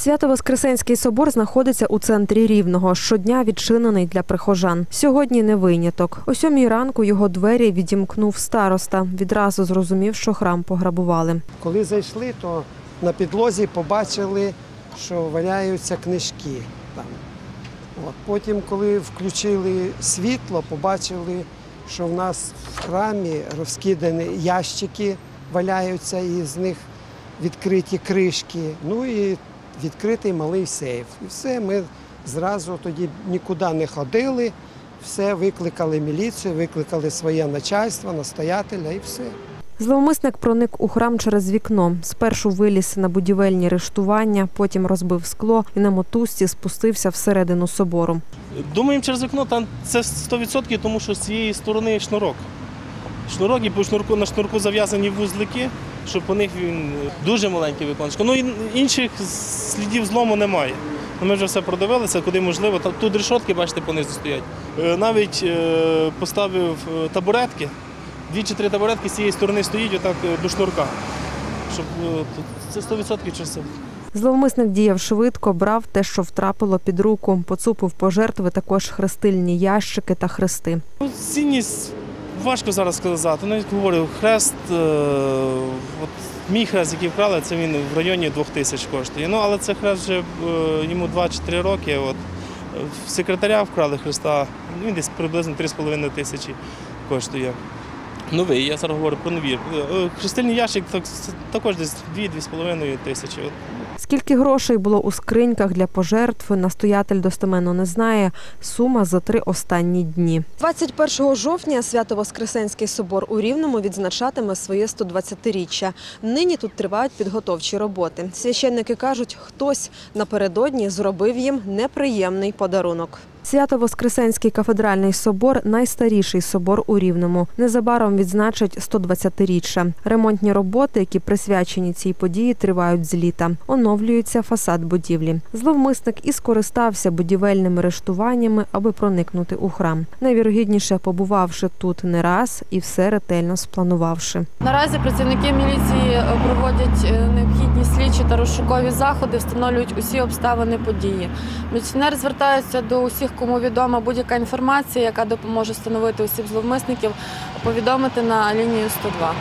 Свято-Воскресенський собор знаходиться у центрі Рівного. Щодня відчинений для прихожан. Сьогодні не виняток. О сьомій ранку його двері відімкнув староста. Відразу зрозумів, що храм пограбували. Коли зайшли, то на підлозі побачили, що валяються книжки там. От. Потім, коли включили світло, побачили, що в нас в храмі розкидані ящики валяються, і з них відкриті кришки. Ну і відкритий малий сейф. І все, ми зразу тоді нікуди не ходили, все викликали міліцію, викликали своє начальство, настоятеля і все. Зловмисник проник у храм через вікно. Спершу виліз на будівельні рештування, потім розбив скло і на мотузці спустився всередину собору. Думаємо через вікно, там це 100%, тому що з цієї сторони шнурок. Шнурок і по шнурку на шнурку зав'язані вузлики, що по них він дуже маленький віконечко. Ну і інших слідів злому немає. Ну, Ми вже все продивилися, куди можливо. Тут решотки, бачите, понизу стоять. Е, Навіть е, поставив е, табуретки, дві чи три табуретки з цієї сторони стоїть отак е, до шнурка. Щоб е, це 100% через це. Зловмисник діяв швидко, брав те, що втрапило під руку, поцупив пожертви також хрестильні ящики та хрести. Ну, Цінність важко зараз сказати. Навіть говорю, хрест, е, от мій хрест, який вкрали, це він в районі 2 тисяч коштує. Ну, але це хрест вже е, йому 2 чи 3 роки. От. Е, В секретаря вкрали хреста, ну, він десь приблизно 3,5 тисячі коштує. Новий, я зараз говорю про нові. Е, Хрестильний ящик так, також десь 2-2,5 тисячі. От. Скільки грошей було у скриньках для пожертв, настоятель достеменно не знає. Сума за три останні дні. 21 жовтня Свято-Воскресенський собор у Рівному відзначатиме своє 120-річчя. Нині тут тривають підготовчі роботи. Священники кажуть, хтось напередодні зробив їм неприємний подарунок. Свято-Воскресенський кафедральний собор найстаріший собор у Рівному. Незабаром відзначать 120-річчя. Ремонтні роботи, які присвячені цій події, тривають з літа. Оновлюється фасад будівлі. Зловмисник і скористався будівельними рештуваннями, аби проникнути у храм. Найвірогідніше побувавши тут не раз і все ретельно спланувавши. Наразі працівники міліції е, проводять е, необхідні слідчі та розшукові заходи, встановлюють усі обставини події. Міліціонери звертаються до усіх, кому відома будь-яка інформація, яка допоможе встановити осіб зловмисників, повідомити на лінію 102.